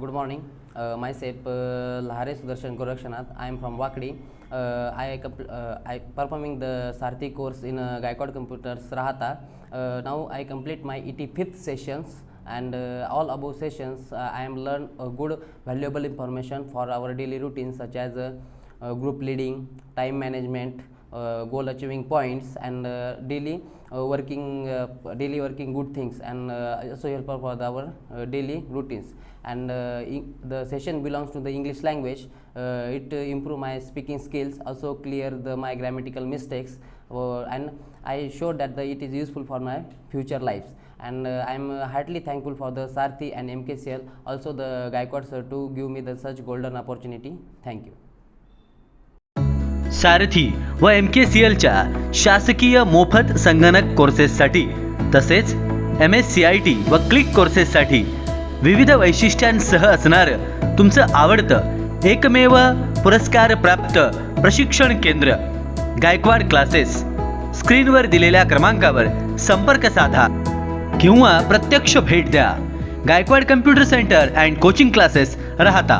good morning. Uh, myself uh, Lahare Sudarshan Gorakshanath. I am from Wakdi. Uh, I uh, I performing the Sarthi course in uh, Gaikwad Computers Rahata. Uh, now I complete my ET fifth sessions and uh, all above sessions uh, I am learn uh, good valuable information for our daily routines such as uh, uh, group leading, time management, uh, goal achieving points and uh, daily working uh, daily working good things and uh, also help for our uh, daily routines. And uh, the session belongs to the english language. Uh, it uh, improve my speaking skills also clear the my grammatical mistakes. Uh, and i showed that the, it is useful for my future lives. And uh, i am uh, heartily thankful for the sarthi and mkcl also the gaikwad sir to give me the such golden opportunity. Thank you सारथी व M के सी एलच्या शासकीय मोफत संगणक कोर्सेससाठी तसेच M S C I T व click कोर्सेससाठी विविध वैशिष्ट्यांसह असणारं तुमचं आवडतं एकमेव पुरस्कार प्राप्त प्रशिक्षण केंद्र. गायकवाड क्लासेस स्क्रीनवर दिलेल्या क्रमांकावर संपर्क साधा. किंवा प्रत्यक्ष भेट द्या. Gaikwad computer center and coaching classes Rahata.